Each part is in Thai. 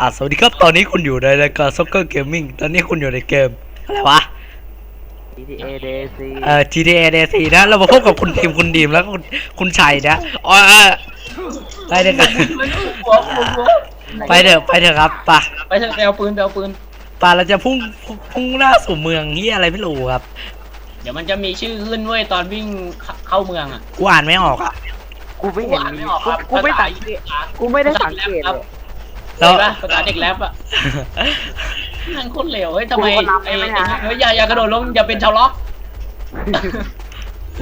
อะสวัสดีครับ ตอนนี้คุณอยู่ในรายการ Soccer Gaming ตอนนี้คุณอยู่ในเกม อะไรวะ GTA DC เอ่อ GTA DC นะ เรามาพบกับคุณทีมคุณดีมแล้วก็คุณคุณชัยนะอ๋อเออไปเถอะครับมันหัวหัวหัวไปเถอะไปเถอะครับไป่ะไปเถอะไปเอาปืนไปเอาปืนป่ะเราจะพุ่งพุ่งพุ่งหน้าสู่เมืองที่อะไรไม่รู้ครับเดี๋ยวมันจะมีชื่อขึ้นเว้ยตอนวิ่งเข้าเข้าเมืองอะกูอ่านไม่ออกอะกูไม่เห็นอ่านมีไม่ออกครับกูไม่สังเกตกูไม่ได้สังเกตครับเลยแล้ว เห็นปะภาษาเด็กแรปอะนั่นโคตรเหลวเฮ้ยทำไมกูก็นับไอ้ไม่ไอ้ได้เฮ้ยอย่าอย่ากระโดดลงอย่าเป็นชาวล็อก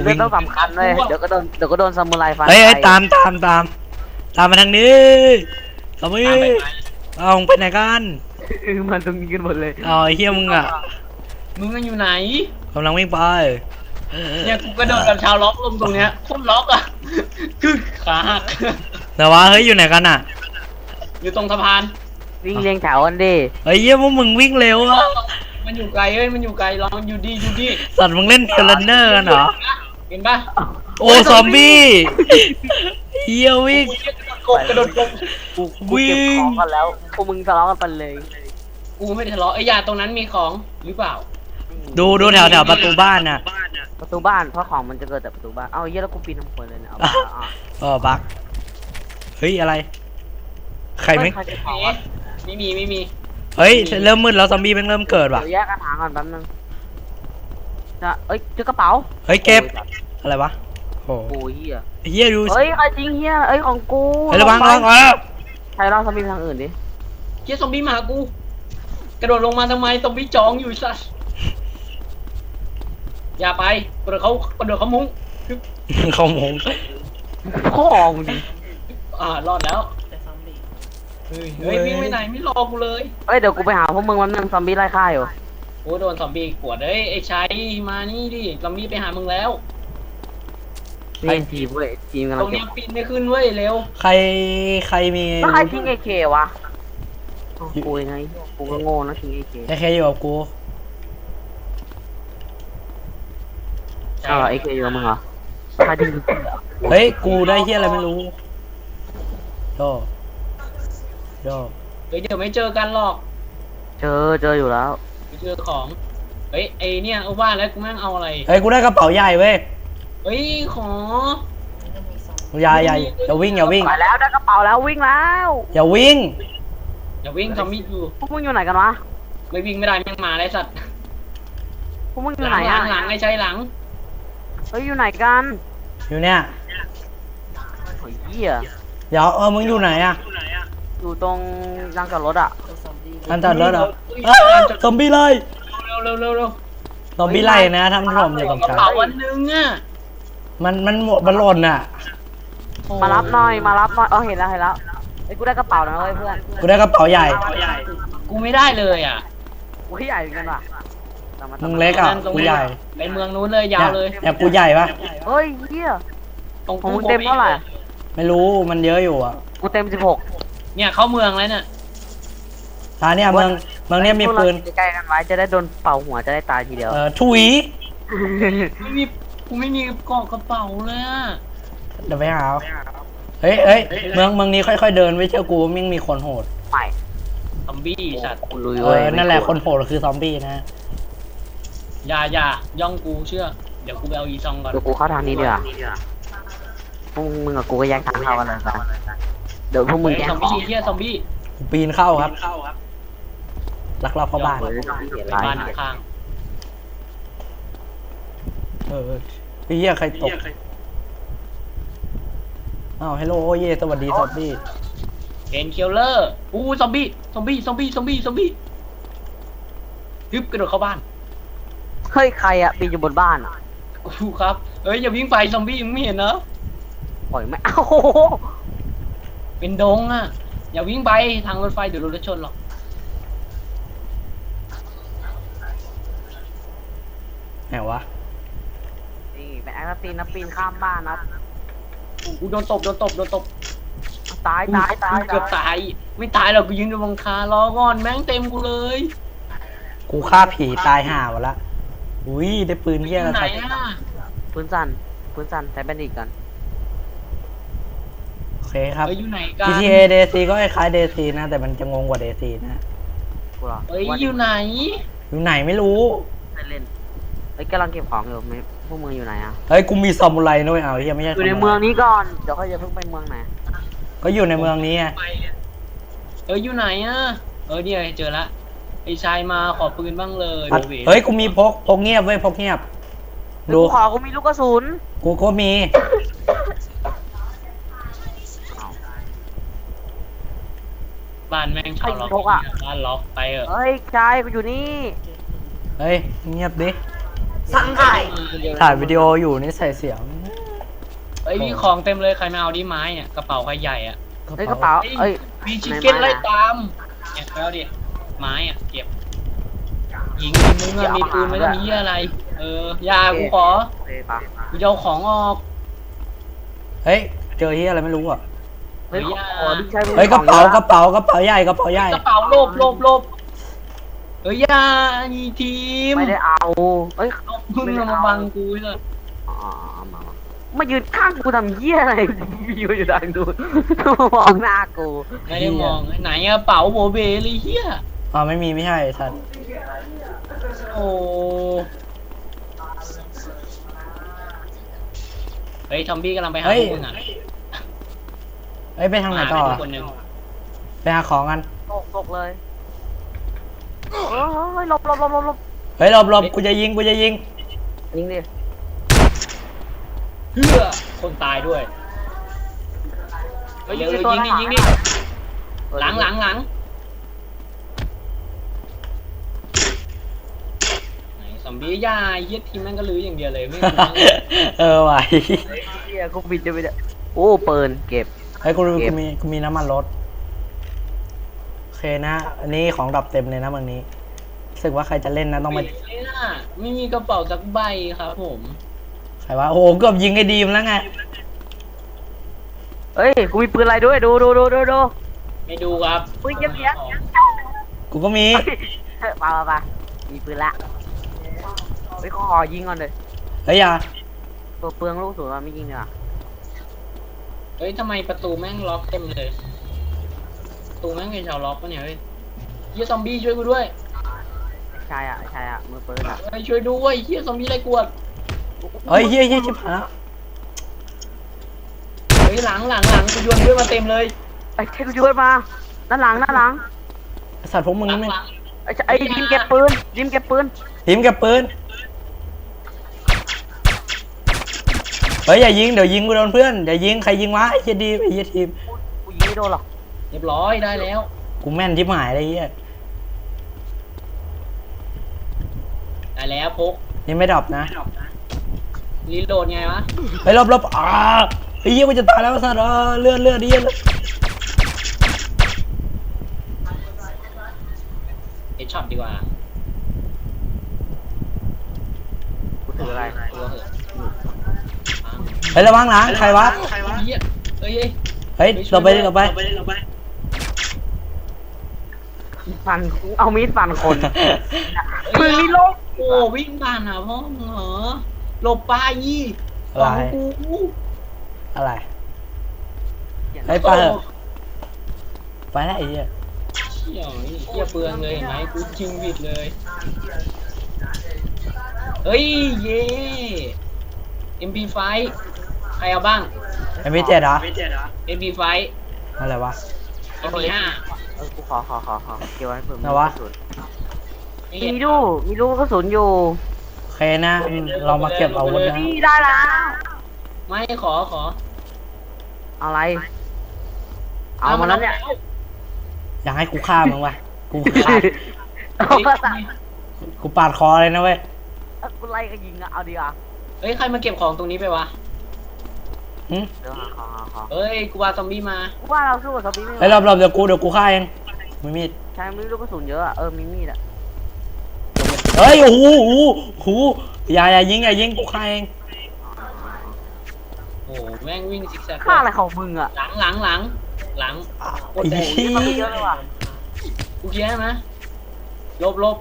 เรื่องต้องสำคัญเลยเดี๋ยวก็โดนเดี๋ยวก็โดนซามูไรฟันเฮ้ยเฮ้ยไปตามตามตามตามมาทางนี้ตามมาตามไปไหนเอามึงไปไหนกันมันตรงนี้กันหมดเลยเอาไอ้เฮียมึงอะมึงกันอยู่ไหนกำลังวิ่งไปเนี่ยกูกระโดดกับชาวล็อกลงตรงเนี้ยโคตรล็อกอะคือขาหักแต่ว่าเฮ้ยอยู่ไหนกันอะ อยู่ตรงสะพาน วิ่งเรียงแถวกันดิเฮ้ยเยี่ยพวกมึงวิ่งเร็วอะมันอยู่ไกลเอ้ย มันอยู่ไกลลองอยู่ดีอยู่ดีสัตว์มึงเล่นเทเลนเนอร์กันเหรอ เห็นปะโอ้ซอมบี้เฮียวิ่งกบกระโดดกบกูกูเก็บวิ่งของกันแล้วพวกมึงทะเลาะกันไปเลยกูไม่ได้ทะเลาะไอ้ยยาตรงนั้นมีของหรือเปล่า ดูดูแถวแถวประตูบ้านน่ะประตูบ้านเพราะของมันจะเกิดจากประตูบ้านเอ้าเหี้ยแล้วกูปีนทำควนเลยเนี่ยเอาอะเอา เออบักเฮ้ยอะไร ใครไม่เฮ้ยใครจะขอเอ๊ะไม่มีไม่มีเฮ้ย เริ่มมืดแล้วซอมบี้แม่งเริ่มเกิดว่ะ เดี๋ยวแยกกระถางก่อนแป๊บนึงจะเอ้ยเจอกระเป๋าเฮ้ยเก็บ อะไรวะโอ้โอ้ยเหี้ยเฮียดูเฮ้ยใครจริงเหี้ยเอ้ยของกูเฮ้ยระวังระวังไปอ๋อใครเล่าซอมบี้ไปทางอื่นดิเฮียซอมบี้มาหากู กระโดดลงมาทำไมซอมบี้จ้องอยู่สัสอย่าไปกระโดดเขากระโดดเขามุ้งเขามงพ่อมึงดิอ่ารอดแล้ว เฮ้ยเฮ้ยวิ่งไปไหนไม่รอกูเลยเอ้ยเดี๋ยวกูไปหาพวกมึงวันนึงซอมบี้ไล่ฆ่าอยู่โอ้โดนซอมบี้ขวดเฮ้ยไอ้ชัยมานี่ดิซอมบี้ไปหามึงแล้วนี่ทีมเว้ยทีมกำตลัรงงเก็เนี้บยปีนไม่ขึ้นเว้ยเร็วใครใครมีแล้วใครทิ้งเอเควะอ้าวกูยังไงกูก็โง่นะทิ้งเอเคไอเคอยู่กับกูอ้าวเอเคอยู่กับมึงเหรอใครทิ้งกูเหรอเฮ้ยกูได้เฮียอะไรไม่รู้โยโยเฮ้ยเดี๋ยวไม่เจอกันหรอกเจอเจออยู่แล้วไม่เจอของ เฮ้ยไอเนี่ยเอาว่าแล้วกูแม่งเอาอะไร เฮ้ยกูได้กระเป๋าใหญ่เว้ยเฮ้ยขอ อย่าอย่าอย่าวิ่งอย่าวิ่งไปแล้วได้กระเป๋าแล้ววิ่งแล้วอย่าวิ่งอย่าวิ่งซอมบี้อยู่พวกมึงอยู่ไหนกันวะไม่วิ่งไม่ได้แม่งมาได้สัตว์พวกมึงอหยู่ลัไหนงหลัอะงหลังไอ้ชัยหลังเฮ้ยอยู่ไหนกันอยู่เนี่ยโอ้ยเหี้ยเดี๋ยวเออมึงอยู่ไหนอะ อยู่ตรงลานจอดรถอะอันตัดรถเหรอเฮ้ยอ้าวซอมบี้ไล่เร็วเร็วเร็วเร็วซอมบี้ไล่นะท่านผู้ชมอย่าตกกระใจเป๋าวันนึงอะมันมันหมดมันหล่นอะ มารับหน่อยมารับหน่อยอ๋อเห็นแล้วเห็นแล้วไอ้ยกูได้กระเป๋าแล้วเว้ยเพื่อนกูได้กระเป๋าใหญ่กูไม่ได้เลยอะกูใหญ่เหมือนกันว่ะตามมาตามมึมางเล็กอะนั่นตรงกูนี้ใหญ่ไปเมืองนู้นเลยยาวเลยเนี่ยกูใหญ่ปะเฮ้ยเหี้ยตรงของมึงเต็มเท่าไหร่ไม่รู้มันเยอะอยู่อะกูเต็มสิบหก เนี่ยเข้าเมืองแล้วเนี่ย ตาเนี่ยเมืองเมืองเนี่ยมีปืนใกล้ๆกันไว้จะได้โดนเป่าหัวจะได้ตายทีเดียว เอ่อถุยไม่มีกูไม่มีกล่องกระเป๋าเลยอะเดี๋ยวไปหาเอาเฮ้ยเฮ้ยเมืองเมืองนี้ค่อยๆเดินไม่เชื่อกูว่ามิ่งมีคนโหดใหม่ซอมบี้สัตว์กูลุยเอเว้ยอนั่นแหละคนโหดคือซอมบี้นะ อย่าอย่าย่องกูเชื่อ เดี๋ยวกูไปเอาอีซองก่อน เดี๋ยวกูเข้าทางนี้ดีกว่าพวกมึงกับกูก็แยกทางเข้ากันเลยกันเดี๋ยวพวกมึงเฮ้ยแยกซอมขอบี้งเฮียซอมบี้กูปีนเข้าครับลักลอบเข้าบ้านเฮ้ยซอมบี้เห็นไปไรบ้านข้างเออไอ้เหี้ยใครตก อ้าวฮัลโหลเย่สวัสดีซอมบี้เกนคิลเลอร์อู้ซอมบี้ซอมบี้ซอมบี้ซอมบี้ซอมบี้ฮึบกระโดดเข้าบ้านเฮ้ยใครอะปีนอยู่บนบ้านอะอู้ครับเอ้ยอย่าวิ่งไปซอมบี้ยังไม่เห็นเนอะปล่อยไม่เอ้า เป็นดงอะ อย่าวิ่งไปทางรถไฟเดี๋ยวรถจะชนหรอก ไหนวะ นี่เป็นแอคตีนนะปีนข้ามบ้านนะกูโดนตบโดนตบโดนตบตายตายตายกูเกือบตาย ไม่ตายหรอกกูยืนอยู่บนคารอก่อนแม่งเต็มกูเลยกูฆ่าผีตายห่าวะละ อุ้ยได้ปืนเหี้ยอแล้วยู่ไหนใส่อะพื้นสั่นพื้นสั่นใช้แบนดิตกันโอเค เคครับ เอ้ยอยู่ไหนกัน GTA DC ก็คล้ายๆ DC นะ แต่มันจะงงกว่า DC นะ กูเหรอเอ้ยว่าอยู่ไหน อยู่ไหนไม่รู้ ไม่เล่นเฮ้ยกำลังเก็บของอยู่ไม่พวกมึงอยู่ไหนอะเฮ้ย กูมีซามูไรนะเว้ยเอาเฮียไม่ใช่อยู่ในซามูไรเมืองนี้ก่อนเดี๋ยวค่อยจะเพิ่งไปเมืองไหนก็อยู่ในเมืองนี้ไงเอ้ยอยู่ไหนอะเออเนี่ยเจอละไอ้ชายมาขอปืนบ้างเลยอะโดเวเฮ้ย กูมีพกพกเงียบเว้ยพกเงียบดู กูขอกูมีลูกกระสุนกูก็มี บ้านแม่งชาวล็อกใครพกอะบ้านล็อกไปเออะเฮ้ยชายกูอยู่นี่เฮ้ยเงียบดิสั่งถ่ายถ่ายวิดีโออยู่นี่ใส่เสียงเอ้ยมีของเต็มเลยใครมาเอาดิไม้เนี่ยกระเป๋าใครใหญ่อะเฮ้ยกระเป๋าเอ้ยมีชิคในเก้นไม้ไล่อะตามเนี่ยไปเอาดิไม้อะเก็บยิงมึงอะมีปืนไม่ต้องมีเหี้ยอะไร เออยากูขอโอเคปะกูจะเอาของออก เฮ้ยเจอเฮียอะไรไม่รู้อะ เฮ้ยเฮ้ยขอดิชายมึงเฮ้ยกระของเป๋ายอะกระเป๋ากระเป๋าใหญ่กระเป๋าใหญ่กระเป๋าโลบโลบโลบเอ้ยอยาอีทีมไม่ได้เอาเอ้ยเอามึงมาบังกูเลยอ๋อเอามามามายืนข้างกูทำเหี้ยอะไรอยู่อยู่ดังดูมองหน้ากูไม่ได้มองไหนอะเป๋าโบเบเลยเฮียอ๋อไม่มีไม่ใช่สัตว์โอ้เฮ้ยทอมบี้กำลังไปหาพวกมึงอะ เฮ้ยไปทางไหนต่อมาอะทุกคนหนึ่งไปหาของกัน ตกตกเลยเฮ้ยหลบหลบหลบหลบหลบเฮ้ยหลบหลบกูจะยิงกูจะยิง ยิงดิเพื่อคนตายด้วยเฮ้ยเร็วๆยิงดิยิงดิหลังหลังหลังไหนซอมบี้ยาเยียทีมแม่งก็ลืออย่างเดียวเลยไม่รู้เออไหวเหี้ยกูบิดจะไปเนี่ยโอ้ปืนเก็บเฮ้ยกูรู้เก็บกูมีกูมีน้ำมันรถโอเคนะ อันนี้ของดับเต็มเลยนะเมืองนี้รู้สึกว่าใครจะเล่นนะต้องมาไม่เลยน่ะไม่มีกระเป๋าสักใบครับผม ใครว่าโอ้โหเกือบยิงไอ้ดีมแล้วไงเฮ้ยกูมีปืนอะไรด้วยดูดูดูดูดูไม่ดูครับปืนเก็บเสียงกูก็มีเฮ้ยมามามามีปืนละไปขอยิงก่อนเลยเฮ้ยอย่าตัวเปลืองลูกสูงมาไม่ยิงอะ เฮ้ยทำไมประตูแม่งล็อกเต็มเลย ประตูแม่งเป็นชาวล็อกปะเนี่ยเฮ้ยเฮียซอมบี้ช่วยกูด้วยใช่อะใช่อะมือปืนอะเฮ้ยช่วยด้วยเฮียซอมบี้ไล่กวดเฮ้ยเฮียเฮียชิบหายแล้วเฮ้ยหลังหลังหลังกูโยนเพื่อนมาเต็มเลยไอ้เทคโนโลยีมาด้านหลังด้านหลังไอ้สัตว์พวกมึงหลังไม่หลังไอ้ไอ้ดิมเก็บปืนดิมเก็บปืนทีมเกับปืน เฮ้ยอย่ายิงเดี๋ยวยิงกูโดนเพื่อนอย่ายิงใครยิงวะไอ้เฮียดีมไอ้เฮียทีมกูยิงไม่โดนหรอกเรียบร้อยได้แล้วกูแม่นทิบหายเลยไอ้เฮียได้แล้วพกนี่ไม่ดรอปนะรีโหลดไงวะไปหลบหลบอ่าไอ้เฮียกูจะตายแล้วสัตว์เออเลือดเลือดเลือดเอช็อตดีกว่ากูถืออะไรตัวเหอะ เฮ้ยระวังหลังใครวะ ใครวะเฮียเฮ้ยเฮ้ยเฮ้ยหลบไปดิหลบไปฟันเอามีดฟันคนเฮ้ปืยนนี่โลกโอ้วิ่งผ่านหาพ่อมึงเหรอหลบไปยี่อะไรของกูอะไรเฮ้ยไปเถอะไปแล้วไอ้เหี้ยเชี่ยวนี่เชี่ยเปลืองเลยเห็นไหมกูชิงบิดเลยเฮ้ยเย่ MP5 ใครเอาบ้างไอ้มิเจ็ดเหรอ MP5 อะไรวะ MP5 เออกูขอขอขอขอเก็บไว้เผื่อไหนวะไม่มีเห็นดูมีลูกกระสุนอยู่โอเคนะอืมเรามาเก็บอาวุธนะนี่ได้แล้วไม่ขอขอเอาอะไร เอามาแล้วเนี่ยอยากให้กูฆ่ามึงวะกูฆ่าเอามาสั่งกูปาดคอเลยนะเว้ยกูไล่ก็ยิงอะเอาดีอะเฮ้ยใครมาเก็บของตรงนี้ไปวะ หึเดี๋ยวหาขอหาขอเฮ้ย กูว่าซอมบี้มากูว่าเราสู้กับซอมบี้ไม่ไหวเฮ้ยรอบๆเดี๋ยวกูเดี๋ยวกูฆ่าเองมีมีดใช่มีลูกกระสุนเยอะอะเออมีมีดอะเฮ้ยโอ้โหโอ้โหโอ้โหอย่าอย่ายิงอย่ายิงกูฆ่าเองโอ้โหแม่งวิ่งซิกแซกฆ่าอะไรของมึงอะหลังหลังหลังหลังไอ้เหี้มันไม่เยยอะเลยว่ะกูเคลียร์ให้ไหมลบลบ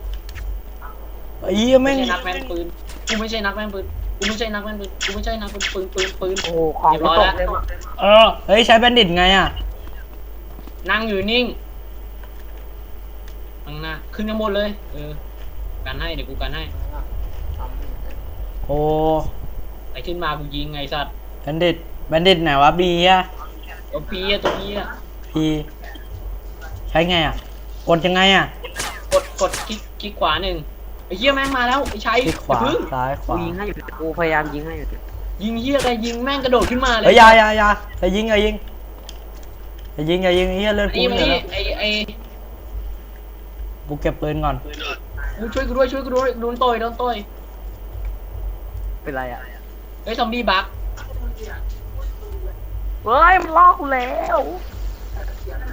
ไอ้เหี้ยไม่แม่งใช่นักแม่นปืน กูไม่ใช่นักแม่นปืน กูไม่ใช่นักแม่นปืนกูไม่ใช่นักปืนปืนปืนปืนโอ้โหของกูตกเลยว่ะเออ เฮ้ยใช้แบนดิตไงอะ นั่งอยู่นิ่งข้างหน้าขึ้นข้างบนเลย เออกันให้เดี๋ยวกูกันให้โอ้ไอ้ขึ้นมากูยิงไงสัตว์แบนดิตแบนดิตไหนวะบีอะตัวพีอะตัวพีอะพีใช้ไงอะ กดยังไงอะ กดกดคลิกคลิกขวาหนึ่งไอ้เหี้ยแม่งมาแล้วไอ้ชัยคลิกขวาอย่พึ่งซ้ายขกูวายิงให้อยู่กูพยายามยิงให้อยู่ยิงเหี้ยอะไรยิงแม่งกระโดดขึ้นมาเลยเฮ้ยอยาอยาอยาอย่ายิงอย่ายิงอย่ายิงอย่ายิงไอ้เฮียเลือดไอ้กูมาเหลือนี่แล้วไอ้ไอ้กูเก็บปืนก่อนกูช่วยกูด้วยช่วยกูด้วยโดนต่อยโดนต่อยเป็นไรอะเฮ้ยซอมบี้บักเฮ้ยมันล่อกูแล้ว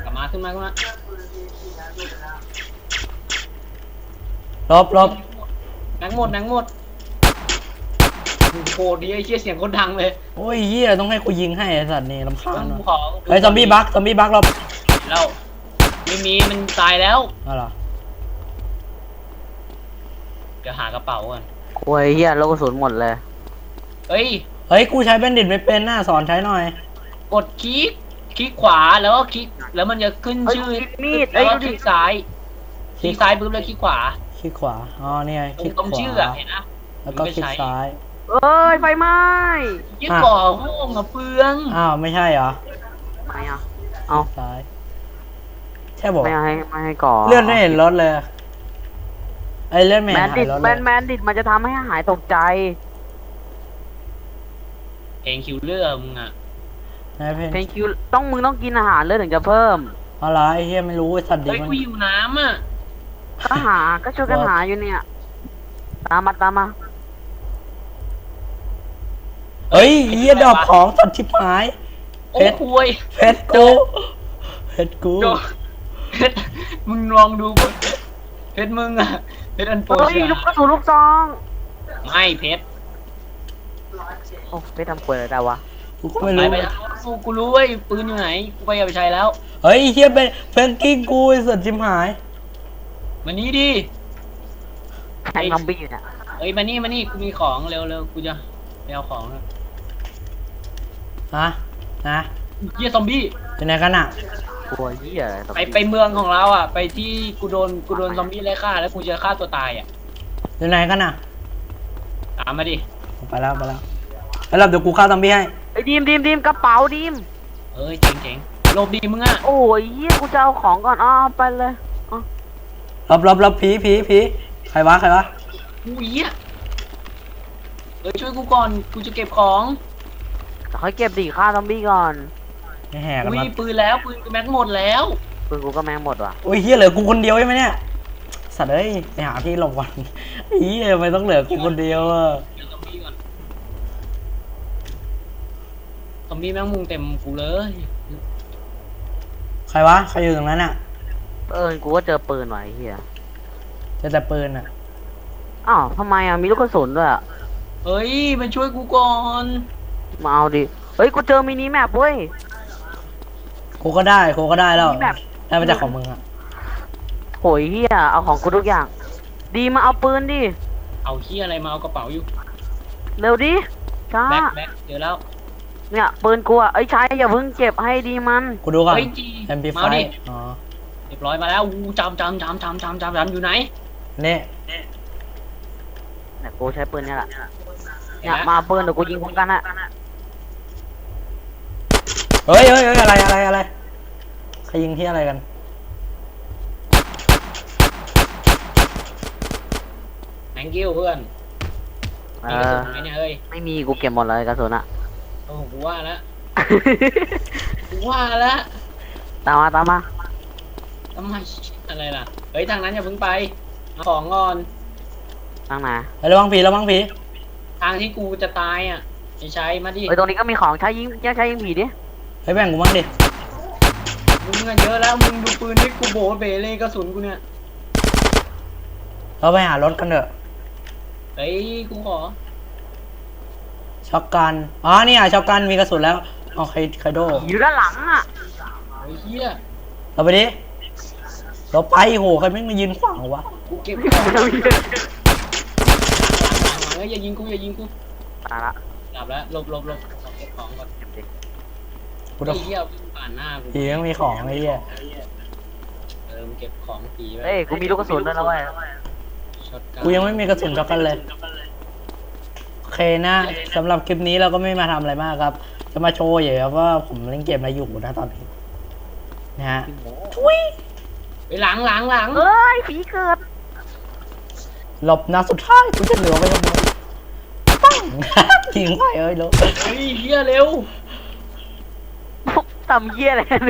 กลับมาขึ้นมาขึ้นมาลบลบ แมงหมดแมงหมดโอ้โหดีไอ้เชี่ยเสียงคนดังเลยโอ้ยเฮียต้องให้กูยิงให้ไอ้สัตว์นี่ลำคาญกูว่ะขอเฮ้ยซอมบี้บักซอมบี้บักลบแล้วไม่มีมันตายแล้วอะไรอเดี๋ยวหากระเป๋าก่อนโอ้ยเฮียโลกกระสุนหมดเลย เฮ้ย เฮ้ยกูใช้แบนดิตไม่เป็นน่าสอนใช้หน่อย กดคลิกคลิกขวาแล้วก็คลิกแล้วมันจะขึ้นเฮ้ยชื่อคลิกมีดแล้เอ้วยก็ดูคดิลิกซ้ายคลิกซ้ายปุ๊บแล้วคลิกขวา คลิกขวา อ๋อเนี่ยตรคลิงกตรงขวาชื่ออะเห็นนะแล้วก็คลิกซ้าย เอ้ยไฟไหม้ยี่ก่อห้องอะเปลือง อ้าวไม่ใช่เหรอไม่อะเอาซ้าย ใช่บอกไม่ให้ไม่ให้ก่อเลื่อนไม่เห็นรถเลย ไอ้เลื่อนไม่แมเห็นนดิหายตรถแมเลยนแมนดิตมันจะทำให้หายตกใจ เพลงคิวเลอร์มึงอะนายเพนเพนคิวต้องมึงต้องกินอาหารเลือดถึงจะเพิ่ม อะไรไอ้เฮียไม่รู้ไอ้สัตว์ดิเฮ้ยมันกูหิวน้ำอะ ก็หา ก็ช่วยกันหาอยู่เนี่ย ตามมาตามมาเฮ้ยเฮียดอกของสัตว์ชิบหาย โอ้เพชรคุยเพชรกูเพชรกูโดเพชรมึงลองดูเพชรเพชรมึงอะเพชรอันโปรเฮ้ยเชียลูกกระสุนลูกซอง ไม่เพชรโอ้ไปทำควยอะไรได้วะกูก็ไม่ไปรู้ไปแล้วกูกูรู้เว้ยปืนอยู่ไหน กูไปเอาไปใช้แล้ว เฮ้ยเฮียเป็นเพนกิ้งกูไอ้สัตว์ชิบหาย มานี่ดิแทงซอมบี้อยู่เนี่ยเอ้ยมานี่มานี่กูมีของเร็วเร็วกูจะไปเอาของแล้วฮะนะเฮียซอมบี้เป็นไงกันอะกลัวเหี้ยอะไรซอมไปบี้ไปเมืองของเราอะ ไปที่กูโดนกูโดนซอมบี้ไล่ฆ่าแล้วกูจะฆ่าตัวตายอะอยู่ไหนกันอะตามมาดิไปแล้วไปแล้วแล้วเราเดี๋ยวกูฆ่าซอมบี้ให้ไอ้ดีมดีมดีมกระเป๋าดีมเอ้ยเจ๋งเจ๋งหลบดีมึงอะโอ้ยเหี้ยกูจะเอาของก่อนอ๋อเอาไปเลย รอบรอบรอบผีผีผีใครวะใครวะกูเหี้ยเอ้ยช่วยกูก่อน กูจะเก็บของแต่ค่อยเก็บดีฆ่าซอมบี้ก่อนไม่แห่กันอุ้ยมาปืนแล้วปืนกูแม็กหมดแล้ว ปืนกูก็แม่งหมดว่ะโอ้ยเฮียเหลือกูคนเดียวใช่ไหมเนี่ยสัตว์เอ้ยไปหาที่หลบก่อนเฮียทำไมต้องเหลือกูคนเดียวอะเดี๋ยวซอมบี้ก่อนซอมบี้แม่งมุงเต็มกูเลย ใครวะใครอยู่ตรงนั้นอะ เออกูก็เจอปืนว่ะไอ้เหี้ยเจอแต่ปืนอะ อ้าวทำไมอะมีลูกกระสุนด้วยอะเฮ้ยมาช่วยกูก่อนมาเอาดิเฮ้ยกูเจอมินิแมปเว้ย กูก็ได้กูก็ได้แล้วนี่แบบ ได้มาจากของมึงอะโหยเหี้ยเอาของกูทุกอย่าง ดีมาเอาปืนดิเอาเฮียอะไรมาเอากระเป๋าอยู่เร็วดิช้าแบ็คแบ็คเจอแล้วเนี่ยปืนกูอะไอ้ยชายอย่าเพิ่งเก็บให้ดีมัน กูดูก่อน เฮ้ยจี MP5 มาดิอ๋อเรียบร้อยมาแล้วอู้จำจำจำจำจำจำจำอยู่ไหนนี่เนี่ยกูใช้ปืนเนี่ยแหละเนี่ยมาเอาปืนเดี๋ยวกูยิงพร้อมกันอะเฮ้ยเฮ้ยเฮ้ยอะไรอะไรอะไรใครยิงที่อะไรกัน thank you เพื่อนเอมีกระอสุนไหมเนี่ยเฮ้ยไม่มีกูเก็บหมดเลยกระสุนอะโอ้โหกูว่าแล้วกูว่าแล้วตามมาตามมา ทำไมอะไรล่ะ เฮ้ยทางนั้นอย่าเพิ่งไปเอาของก่อน ตั้งไหนเฮ้ยระวังผีระวังผีทางที่กูจะตายอะจะใช้มาดิเฮ้ยตรงนี้ก็มีของใช้ยิงใช้ยิงผีดิเฮ้ยแบ่งกูบ้างดิมึงอะเยอะแล้วมึงดูปืนที่กูโบะเบเลยกระสุนกูเนี่ยเราไปหารถกันเถอะเฮ้ยกูขอช็อกกันอ๋อนี่อะช็อกกันมีกระสุนแล้วเอาไคไคโดอยู่ด้านหลังอะเฮ้ยเฮียเราไปดิ เราไปโหใครไม่งมายืนขวางวะกูเก็บของหลังๆเฮ้ยอย่ายิงกูอย่ายิงกูตายละหลับแล้วหลบหลบหลบขอเก็บของก่อนเจ็บดิกูไอ้ต้องเหี้ยวิ่งผ่านหน้ากูผียังมีของไอ้เหี้ยเออมึงเก็บของผีไว้เอ้ยกูมีลูกกระสุนด้วยนะเว้ยช็อตนกูยังไม่มีกระสุนช็อกโกแลตโอเคนะสำหรับคลิปนี้เราก็ไม่มาทำอะไรมากครับ จะมาโชว์เฉยๆว่าผมเล่นเกมอะไรอยู่นะตอนนี้นะฮะ ไปหลังหลังหลังเอ้ยผีเกิดหลบนะสุดท้ายกูจะเหลือไว้ทำไมปังทิ้งไปเอ้ยลูกเฮ้ยเหี้ยเร็วพวกทำเหี้ยอะไรกัน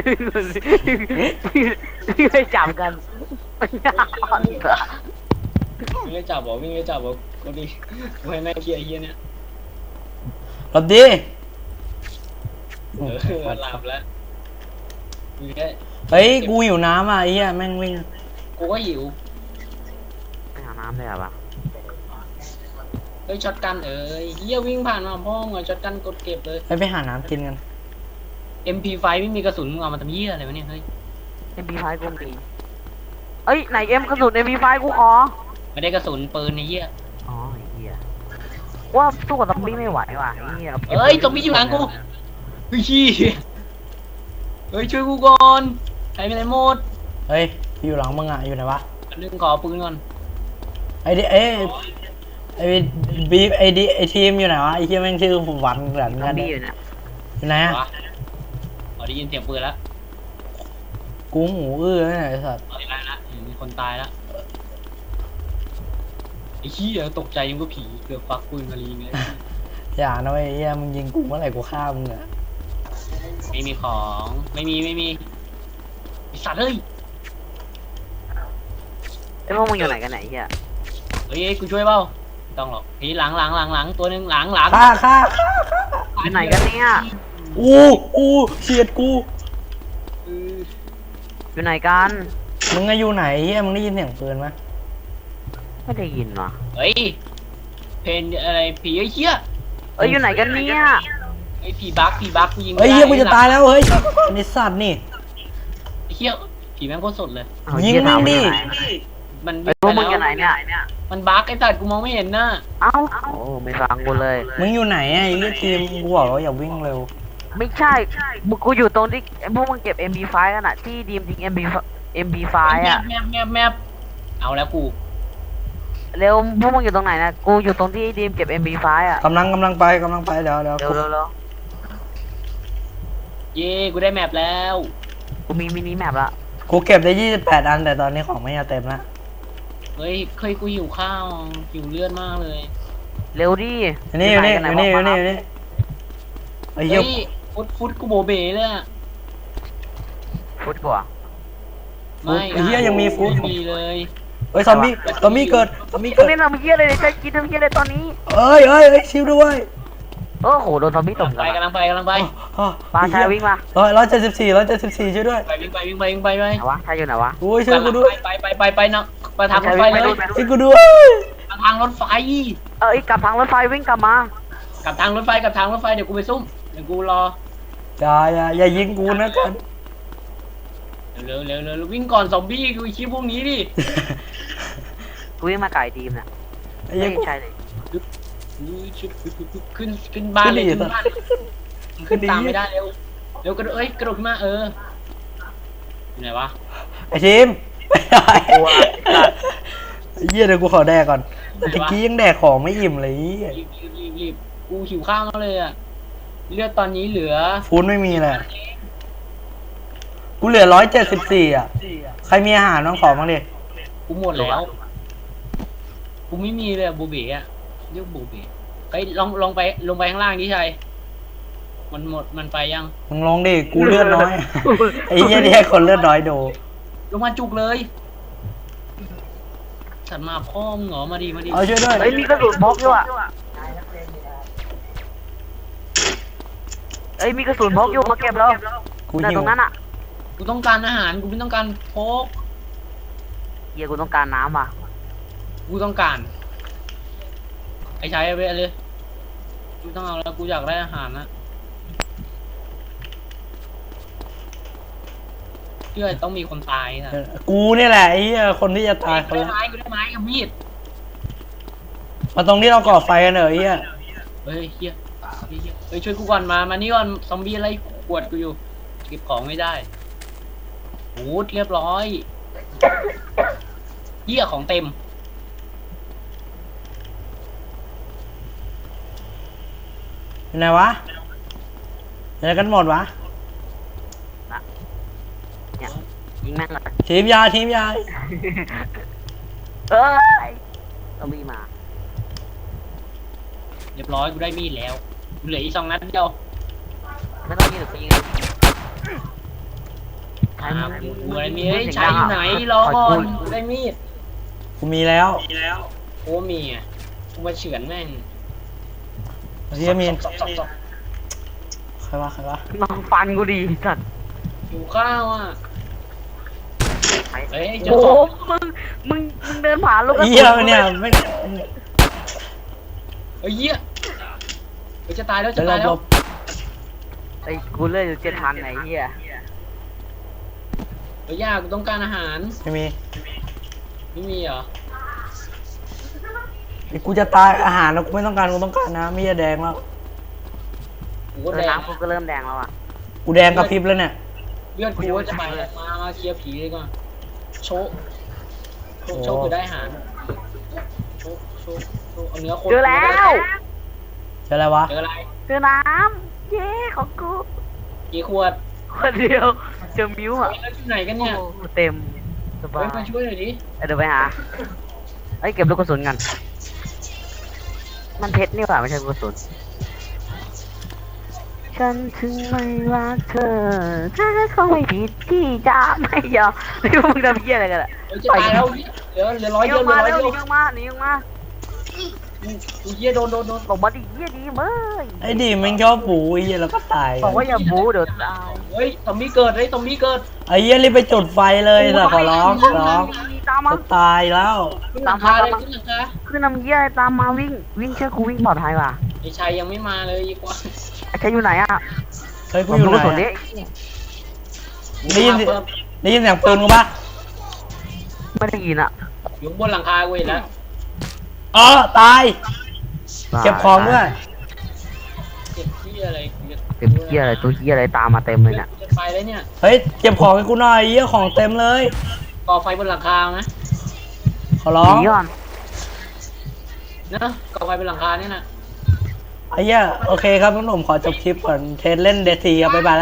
ที่ไปจับกันไม่น่าอ่อนเหรอวิ่งเลยจับบอกวิ่งเลยจับบอกกูดิกูให้แม่งเกียร์เหี้ยเนี่ยหลบดีเออหลับแล้วกูแค่ เฮ้ย กูหิวน้ำอะไอ้เหี้ยแม่งวิ่งกูก็หิวไปหาน้ำเลยเหรอวะเฮ้ยช็อตกันเอ้ยเหี้ยวิ่งผ่านมาพ่อมึงอะช็อตกันกดเก็บเลย ไปไปหาน้ำกินกัน MP5 ไม่มีกระสุนมึงเอามาทำเหี้ยอะไรวะเนี่ยเฮ้ยเอ็มพีไฟกูมีเอ้ยไหนเอ็มกระสุนเอ็มพีไฟกูขอ ไม่ได้กระสุนปืนในเหี้ยอ๋อไอ้เหี้ยว่าสู้กับซอมบี้ไม่ไหวว่ะไอ้เหี้ยเอ้ยซอมบี้อยู่หลังกูเฮ้ยชี้เฮ้ยช่วยกูก่อน ใครเป็นไรหมดเฮ้ยอยู่หลังมึงอะอยู่ไหนวะอันนึงขอปืนก่อนไอ้ดิเอ้ยไอ้บีไอ้ดิไอ้ทีมอยู่ไหนวะไอ้เหี้ยแม่งชื่อหวันเหมือนซอกัมนบี้อยู่เนี่ยอยู่ไหนอะวะอ๋อได้ยินเสียงปืนแล้วกูหมูอื้อเนี่ยไอ้สัสอ๋อได้ละเห็นมีคนตายละไอ้ขี้ยตกใจยังก็ผีเกือบฟักปืนมาลีเลยอย่านะเว้ยไอ้เหี้ยมึงยิงกูเมื่อไหร่กูฆ่ามึงอะไม่มีของไม่มีไม่มี ไอสัตว์เฮ้ยไอ้พวกมึงอยู่ไหนกันไหนเหี้ยเฮ้ยกูช่วยเปล่าต้องหรอกพี่หลังหลังหลังหลังตัวหนึงหลังหลังฆ่าฆ่าฆ่าอยู่ไหนกันเนี่ยอู้อู้เฉียดกู เอออยู่ไหนกันมึงอะอยู่ไหนเฮียมึงได้ยินเสียงปืนไหมไม่ได้ยินว่ะเฮ้ยเพนอะไรผีไอ้เหี้ยเอ้ยอยู่ไหนกันเนี่ยไอ้ผีบักผีบักกูยิงเฮ้ยเฮียกูไม่จะได้ตายแล้วเฮ้ยไอ้สัตว์นี่ไอ้เหี้ยผีแม่งโคตรสดเลย เอายิงเหี้ถาแม่งดิว่าอยู่ไหนมันไอ้พวกมึงอยู่ไหนเนี่ย มันบักไอ้สัตว์กูมองไม่เห็นน่ะเอ้าโอ้ไม่ฟังกูเลย มึงอยู่ไหนอะไอ้เฮียทีมกูบอกแล้วอย่าวิ่งเร็ว ไม่ใช่มึงกูอยู่ตรงที่ไอ้พวกมึงเก็บ MP5 กันอะที่ดีมทิ้ง MP MP5 แมอะบแมบแมบแมบเอาแล้วกูเร็วพวกมึงอยู่ตรงไหนนะกูอยู่ตรงที่ดีมเก็บ MP5 อะกำลังกำลังไปกำลังไปเดี๋ยวเดี๋ยวเร็วเร็วเร็วเย้กูได้แมปแล้ว กูมีมินิแมปละกูเก็บได้ยี่สิบแปดอันแต่ตอนนี้ของไม่จะเต็มละเฮ้ยเคยกูหิวข้าวหิวเลือดมากเลยเร็วดิอยู่นี่อยู่นี่อยู่นี่อยู่นี่อยู่นี่ไอ้เหี้เฮ้ยยฟุตฟุตกูโบเบเลยอะฟุตกว่าไม่ไอ้เหี้ยยังมีฟูดไม่มีเลยเฮ้ยซอมบี้ซอมบี้เกิดซอมบี้กูเกิดเล่นทำเหี้ยอะไรเนี่ยจะกินทำเหี้ยอะไรตอนนี้ เอ้ยเอ้ยเอ้ยชิวด้วย โอ้โหโดนซอมบี้ตบไปกันกำลังไปกำลังไปอ๋อปลาชายวิ่งมาร้อยร้อยเจ็ดสิบสี่ร้อยเจ็ดสิบสี่ช่วยด้วยไปวิ่งไปวิ่งไปวิ่งไปไปไหนวะชายอยู่ไหนวะโอ้ยช่วยกูด้วยไปไปไปไปนะไปทางรถไฟเลยช่วยกูด้วยไปทางรถไฟเอ้ยกลับทางรถไฟวิ่งกลับมากับทางรถไฟกับทางรถไฟเดี๋ยวกูไปซุ่มเดี๋ยวกูรออย่าอย่าอย่ายิงกูนะกันเร็วเร็วเร็ววิ่งก่อนซอมบี้กูคิดพวกนี้ดิกูวิ่งมาไก่ดีมเนี่ยไอ้ไม่เหี้ยกูใช่เลย ขึ้นขึ้นบ้านเลยขึ้ขึ้นนดิบ้านเลยขึ้นตามไม่ได้เร็วเร็วกระโดดเอ้ยกระโดดขึ้นมาเอออยู่ไหนวะไอ้ทีมไอ้เหี้ยเดี๋ยวกูขอแดกก่อนเมื่อกี้ยังแดกของไม่อิ่มเลยไอ้เหี้ยรีบรีบรีบรีบกูหิวข้าวมากเลยอะเลือดตอนนี้เหลือฟู้ดไม่มีเลยกูเหลือร้อยเจ็ดสิบสี่อะ ใครมีอาหารน้องขอบ้างดิ กูหมดแล้ว กูไม่มีเลยอะโบเบะอะ เรียกโบเบะไปลองลองไปลงไปข้างล่างดิชัยมันหมดมันไปยัง มึงลองดิ กูเลือดน้อย ไอ้เหี้ยนี่ให้คนเลือดน้อยดูลงมาจุกเลยสัตว์มาพ่อมึงเหรอมาดีมาดีเอาช่วยด้วยเฮ้ยมีกระสุนพกด้วยอะเอ้ยมีกระสุนพกอยู่มาเก็บแล้วกูแต่หิตวรงนั้นอะกูต้องการอาหารกูไม่ต้องการโพกเฮียกูต้องการน้ำว่ะกูต้องการ ไอ้ชายเอาไปเลย กูต้องเอาแล้วกูอยากได้อาหารนะเชื่อต้องมีคนตายนะกูนี่แหละไอ้เหี้ยคนที่จะตายคกูนได้ละไม้กูได้ไม้กับมีด มาตรงที่เราก่อไฟกันเถอะไอ้เหี้ยเฮ้ยเฮียเฮ้ยเหี้ยเฮ้ยช่วยกูก่อนมา มานี่ก่อนซอมบี้อะไรขวดกูอยู่ เก็บของไม่ได้โอ้เรียบร้อยเหี้ยของเต็ม อยู่ไหนวะอยู่ไหนกันหมดวะยิงแม่งเลยทีมยาทีมยาเอ้ยก็มีมาเรียบร้อยกูได้มีดแล้วเหลืออีกสองนัดเดียวไม่ต้องยิงหรือกูยิงอ่ากูกูได้มีดเฮ้ยชายอยู่ไหนรอก่อนกูได้มีดกูมีแล้ว โอ้มีอะกูมาเฉือนแม่ง เฮียมีนสับสับสับใครวะใครวะน้องฟันกูดีสัตว์หิวข้าวอะเฮ้ยเจะโอ้ขโหองมึงมึงมึงเดินผ่านลูกกระสุเฮียเนี่ยไม่เฮ้ยเหี้ยเฮ้ยจะตายแล้วเดี๋จะยวหลตายบแล้หลวบไอ้กูเลยอยู่เจ็ดพันไหนเฮียเฮ้ยย่ากูต้องการอาหารไม่มีไม่มีเหรอ ไอ้กูจะตายอาหารแล้วกูไม่ต้องการกูต้องการน้ำไม่จะแดงแล้วกูเอก็อแดงน้ำกูก็เริ่มแดงแล้วอะกูแดงกระพริบแล้วเนี่ยเลือดกูก็จะไปแล้วมามาเคลียร์ผีเลยก่อนโชว์โชว์โชว์คือได้อาหารโชว์โชว์โชว์เอาเนื้อคนเจอแล้ว เจออะไรวะเจออะไรเจอน้ำเย้ของกูกี่ขวดคนเดียวเจอมิวอะเฮ้ยแล้วอยู่ไหนกันโอ้เนี่ยโหเต็มสบาเฮ้ยยมาช่วยหน่อยดิเดี๋ยวไปหาเอ้ยเก็บลูกกระสุนกัน มันเพชรนี่หว่าไม่ใช่ลูกกระสุนฉันถึงไม่รักเธอถ้าเขาไม่ผิดที่จะไม่ยอมไม่รู้มึงทำเหี้ยอะไรกันอะเฮ้ยจะตายแล้วเหลือเหลือร้อยหนีเดีอยวอกเหลืมาอร้อยเร็วเดีหยวนีออกมาหนีออกมากูเหี้ยโดนโดนโดนบอกมาดิเหี้ยดีเม้ยไอ้ดิมึงชอบปูไอ้เหี้ยแล้วก็ตายบอกว่าอย่าบู๊เดี๋ยวตายเฮ้ยซอมบี้เกิดเฮ้ยซอมบี้เกิดไอ้เหี้ยรีบไปจุดไฟเลยแต่ขอร้องขอร้องตา มมาจะตายแล้ว ขึ้นหลังคาเลยขึ้นหลังคาคือน้ำเหี้ยอะไรตามมาวิ่งวิ่งเชื่อกูวิ่งปลอดภัยว่ะไอ้ชัยยังไม่มาเลยอีกว่าไอ้ชายอยู่ไหนอะเฮ้ยกูผมอยู่รู้ไหนส่วนนี้อะได้ยินเสียงได้ยินเสียงปืนกูปะไม่ได้ยินอะอยู่บนหลังคากูเห็นแล้วอ๋อตาย เก็บของด้วยเก็บที่อะไรเก็บเหี้ยอะไรตัวเหี้ยอะไรตามมาเต็มเลยเนี่ยจะไปแล้วเนี่ย เฮ้ยเก็บของให้กูหน่อยเหี้ยของเต็มเลย ก่อไฟบนหลังคาไหมขอร้องหนีก่อนเนอะก่อไฟบนหลังคาเนี่ยนะ ไอ้เหี้ยโอเคครับงั้นผมขอจบคลิปก่อนเทสเล่นเดทีครับบ๊ายบาย